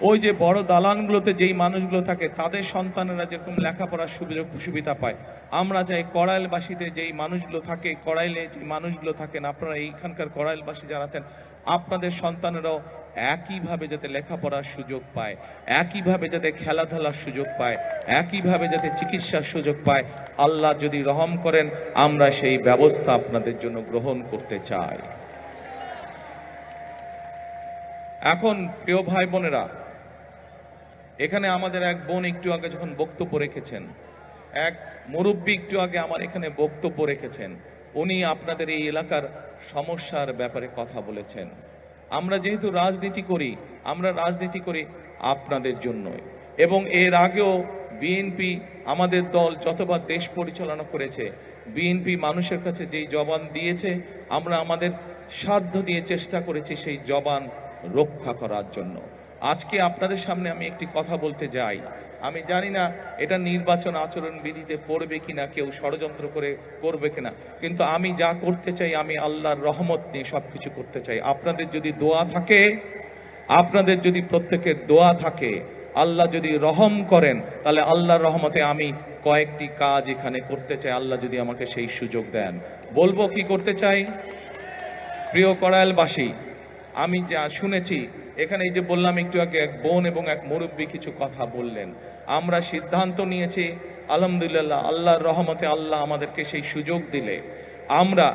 ওই যে বড় দালানগুলোতে যেই মানুষগুলো থাকে, তাদের সন্তানেরা যেরকম লেখাপড়ার সুযোগ সুবিধা পায়। আমরা চাই কড়াইলবাসীতে যেই মানুষগুলো থাকে কড়াইলে যে মানুষগুলো থাকেন, আপনারা এইখানকার কড়াইলবাসী যারা আছেন, আপনাদের সন্তানেরাও একইভাবে যাতে লেখাপড়ার সুযোগ পায়, একইভাবে যাতে খেলাধুলার সুযোগ পায়, একইভাবে যাতে চিকিৎসার সুযোগ পায়। আল্লাহ যদি রহম করেন, আমরা সেই ব্যবস্থা আপনাদের জন্য গ্রহণ করতে চাই। এখন প্রিয় ভাই বোনেরা এখানে আমাদের এক বোন একটু আগে যখন বক্তব্য রেখেছেন, এক মুরব্বী একটু আগে আমার এখানে বক্তব্য রেখেছেন। উনি আপনাদের এই এলাকার সমস্যার ব্যাপারে কথা বলেছেন। আমরা যেহেতু রাজনীতি করি, আমরা রাজনীতি করি আপনাদের জন্যই। এবং এর আগেও বিএনপি আমাদের দল যতবার দেশ পরিচালনা করেছে, বিএনপি মানুষের কাছে যেই জবান দিয়েছে, আমরা আমাদের সাধ্য দিয়ে চেষ্টা করেছি সেই জবান রক্ষা করার জন্য। আজকে আপনাদের সামনে আমি একটি কথা বলতে যাই। আমি জানি না এটা নির্বাচন আচরণ বিধিতে পড়বে কিনা, কেউ ষড়যন্ত্র করে করবে কিনা। কিন্তু আমি যা করতে চাই, আমি আল্লাহর রহমত নিয়ে সব কিছু করতে চাই। আপনাদের যদি দোয়া থাকে, আপনাদের যদি প্রত্যেকের দোয়া থাকে, আল্লাহ যদি রহম করেন, তাহলে আল্লাহর রহমতে আমি কয়েকটি কাজ এখানে করতে চাই। আল্লাহ যদি আমাকে সেই সুযোগ দেন। বলব কি করতে চাই? প্রিয় করায়লবাসী আমি যা শুনেছি এখানে এই যে বললাম, একটু আগে এক বোন এবং এক মুরব্বী কিছু কথা বললেন। আমরা সিদ্ধান্ত নিয়েছি, আলহামদুলিল্লাহ, আল্লাহর রহমতে আল্লাহ আমাদেরকে সেই সুযোগ দিলে। আমরা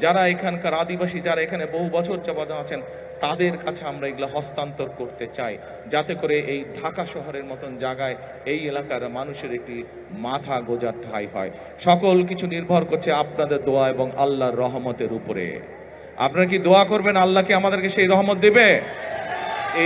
যারা এখানকার আদিবাসী, যারা এখানে বহু বছর যাবত আছেন, তাদের কাছে আমরা এগুলো হস্তান্তর করতে চাই। যাতে করে এই ঢাকা শহরের মতন জায়গায় এই এলাকার মানুষের একটি মাথা গোজার ঠাই হয়। সকল কিছু নির্ভর করছে আপনাদের দোয়া এবং আল্লাহর রহমতের উপরে। আপনারা কি দোয়া করবেন আল্লাহ কি আমাদেরকে সেই রহমত দেবে?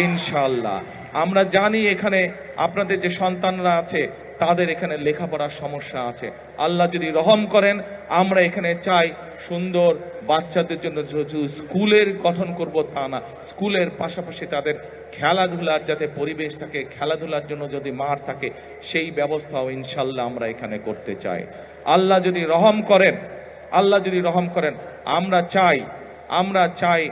ইনশাল্লাহ আমরা জানি এখানে আপনাদের যে সন্তানরা আছে তাদের এখানে লেখাপড়ার সমস্যা আছে। আল্লাহ যদি রহম করেন, আমরা এখানে চাই সুন্দর বাচ্চাদের জন্য স্কুলের গঠন করব তা না। স্কুলের পাশাপাশি তাদের খেলাধুলার যাতে পরিবেশ থাকে, খেলাধুলার জন্য যদি মাঠ থাকে, সেই ব্যবস্থাও ইনশাল্লাহ আমরা এখানে করতে চাই। আল্লাহ যদি রহম করেন, আল্লাহ যদি রহম করেন, আমরা চাই আমরা চাই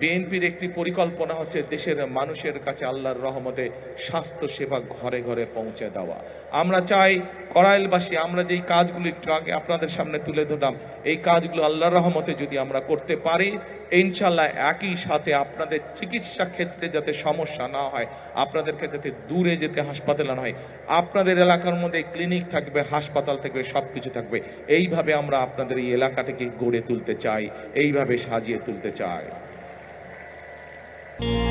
বিএনপির একটি পরিকল্পনা হচ্ছে দেশের মানুষের কাছে আল্লাহর রহমতে স্বাস্থ্য সেবা ঘরে ঘরে পৌঁছে দেওয়া। আমরা চাই করাইলবাসী, আমরা যেই কাজগুলো একটু আগে আপনাদের সামনে তুলে ধরলাম, এই কাজগুলো আল্লাহর রহমতে যদি আমরা করতে পারি ইনশাল্লাহ একই সাথে আপনাদের চিকিৎসা ক্ষেত্রে যাতে সমস্যা না হয়, আপনাদেরকে যাতে দূরে যেতে হাসপাতালে না হয়, আপনাদের এলাকার মধ্যে ক্লিনিক থাকবে, হাসপাতাল থাকবে সব কিছু থাকবে, এইভাবে আমরা আপনাদের এই এলাকাটিকে গড়ে তুলতে চাই, এইভাবে সাজিয়ে তুলতে চাই। Bye.